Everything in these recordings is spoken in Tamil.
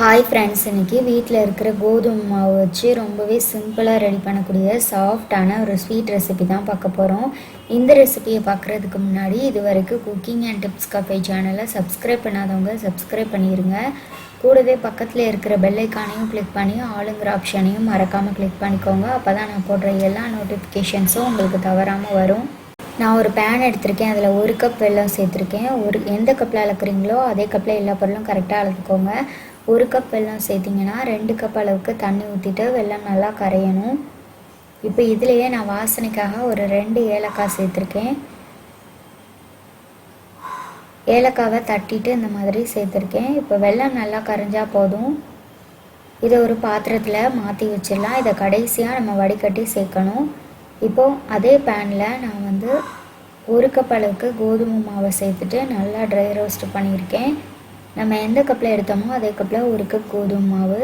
ஹாய் ஃப்ரெண்ட்ஸ் இன்றைக்கி வீட்டில் இருக்கிற கோதுமை மாவு வச்சு ரொம்பவே சிம்பிளாக ரெடி பண்ணக்கூடிய சாஃப்டான ஒரு ஸ்வீட் ரெசிபி தான் பார்க்க போகிறோம் இந்த ரெசிபியை பார்க்குறதுக்கு முன்னாடி இது வரைக்கும் குக்கிங் அண்ட் டிப்ஸ் கஃபே சேனலை சப்ஸ்கிரைப் பண்ணாதவங்க சப்ஸ்கிரைப் பண்ணிடுங்க கூடவே பக்கத்தில் இருக்கிற பெல்லைக்கானையும் கிளிக் பண்ணி ஆளுங்கிற ஆப்ஷனையும் மறக்காமல் கிளிக் பண்ணிக்கோங்க. அப்போ தான் நான் போடுற எல்லா நோட்டிஃபிகேஷன்ஸும் உங்களுக்கு தவறாமல் வரும். நான் ஒரு பேன் எடுத்திருக்கேன் அதில் ஒரு கப் வெல்லம் சேர்த்துருக்கேன். ஒரு எந்த கப்பில் அளக்குறீங்களோ அதே கப்பில் எல்லா பொருளும் கரெக்டாக அளந்துக்கோங்க. ஒரு கப் வெல்லம் சேர்த்திங்கன்னா ரெண்டு கப் அளவுக்கு தண்ணி ஊற்றிட்டு வெல்லம் நல்லா கரையணும். இப்போ இதுலேயே நான் வாசனைக்காக ஒரு ரெண்டு ஏலக்காய் சேர்த்துருக்கேன். ஏலக்காவை தட்டிட்டு இந்த மாதிரி சேர்த்துருக்கேன். இப்போ வெல்லம் நல்லா கரைஞ்சால் போதும். இதை ஒரு பாத்திரத்தில் மாற்றி வச்சிடலாம். இதை கடைசியாக நம்ம வடிகட்டி சேர்க்கணும். இப்போது அதே பேனில் நான் வந்து ஒரு கப் அளவுக்கு கோதுமை மாவை சேர்த்துட்டு நல்லா ட்ரை ரோஸ்ட் பண்ணியிருக்கேன். நம்ம எந்த கப்பில் எடுத்தோமோ அதே கப்பில் ஒரு கப் கோதுமை மாவு.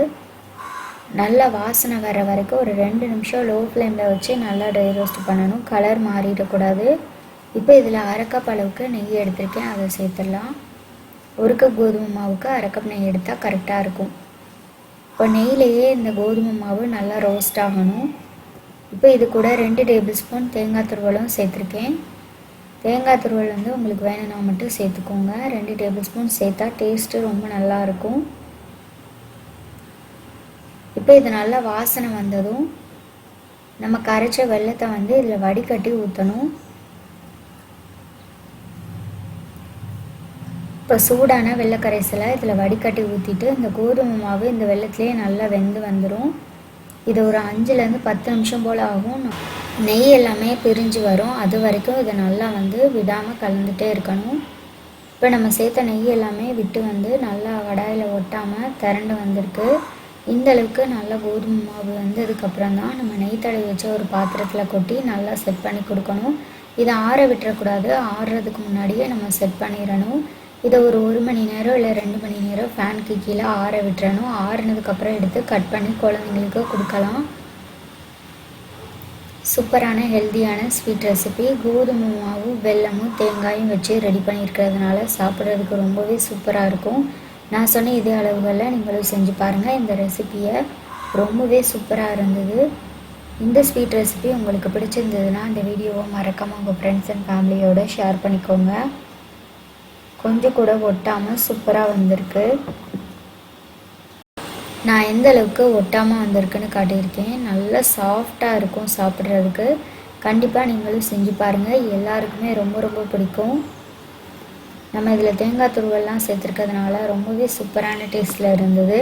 நல்லா வாசனை வர வரைக்கும் ஒரு ரெண்டு நிமிஷம் லோ ஃப்ளேமில் வச்சு நல்லா ட்ரை ரோஸ்ட் பண்ணணும். கலர் மாறிடக்கூடாது. இப்போ இதில் அரைக்கப் அளவுக்கு நெய் எடுத்திருக்கேன். அதை சேர்த்துடலாம். ஒரு கப் கோதுமை மாவுக்கு அரை கப் நெய் எடுத்தால் கரெக்டாக இருக்கும். இப்போ நெய்லேயே இந்த கோதுமை மாவு நல்லா ரோஸ்ட் ஆகணும். இப்போ இது கூட ரெண்டு டேபிள் ஸ்பூன் தேங்காய் துருவலும் சேர்த்துருக்கேன். தேங்காய் துருவல் வந்து உங்களுக்கு வேணும்னா மட்டும் சேர்த்துக்கோங்க. ரெண்டு டேபிள் ஸ்பூன் சேர்த்தா டேஸ்ட்டு ரொம்ப நல்லாயிருக்கும் இப்போ இது நல்லா வாசனை வந்ததும் நம்ம கரைச்ச வெள்ளத்தை வந்து இதில் வடிகட்டி ஊற்றணும் இப்போ சூடான வெள்ளை கரைசலை இதில் வடிகட்டி ஊற்றிட்டு இந்த கோதுமை மாவு இந்த வெள்ளத்துலேயே நல்லா வெந்து வந்துடும் இது ஒரு அஞ்சுலேருந்து பத்து நிமிஷம் போல் ஆகும். நெய் எல்லாமே பிரிஞ்சு வரும். அது வரைக்கும் இதை நல்லா வந்து விடாமல் கலந்துகிட்டே இருக்கணும். இப்போ நம்ம சேர்த்த நெய் எல்லாமே விட்டு வந்து நல்லா வடாயில் ஒட்டாமல் திரண்டு வந்திருக்கு. இந்த அளவுக்கு நல்லா கோதுமை மாவு வந்ததுக்கப்புறம் தான் நம்ம நெய் தடவி வச்ச ஒரு பாத்திரத்தில் கொட்டி நல்லா செட் பண்ணி கொடுக்கணும். இதை ஆற விட்டுறக்கூடாது. ஆறுறதுக்கு முன்னாடியே நம்ம செட் பண்ணிடணும். இதை ஒரு ஒரு மணி நேரம் இல்லை ரெண்டு மணி நேரம் ஃபேனுக்கு கீழே ஆற விட்டுறணும். ஆறுனதுக்கப்புறம் எடுத்து கட் பண்ணி குழந்தைங்களுக்கு கொடுக்கலாம். சூப்பரான ஹெல்த்தியான ஸ்வீட் ரெசிபி கோதுமை மாவு வெல்லமும் தேங்காயும் வச்சு ரெடி பண்ணியிருக்கிறதுனால சாப்பிட்றதுக்கு ரொம்பவே சூப்பராக இருக்கும். நான் சொன்ன இதே அளவுகளில் நீங்களும் செஞ்சு பாருங்கள் இந்த ரெசிப்பியை ரொம்பவே சூப்பராக இருந்தது. இந்த ஸ்வீட் ரெசிபி உங்களுக்கு பிடிச்சிருந்ததுன்னா இந்த வீடியோவை மறக்காமல் உங்கள் ஃப்ரெண்ட்ஸ் அண்ட் ஃபேமிலியோடு ஷேர் பண்ணிக்கோங்க. கொஞ்சம் கூட ஒட்டாமல் சூப்பராக வந்திருக்கு. நான் எந்த அளவுக்கு ஒட்டாமல் வந்திருக்குன்னு காட்டியிருக்கேன். நல்லா சாஃப்டாக இருக்கும் சாப்பிட்றதுக்கு. கண்டிப்பாக நீங்களும் செஞ்சு பாருங்கள் எல்லாருக்குமே ரொம்ப ரொம்ப பிடிக்கும். நம்ம இதில் தேங்காய் துருவெல்லாம் சேர்த்துருக்கிறதுனால ரொம்பவே சூப்பரான டேஸ்ட்டில் இருந்தது.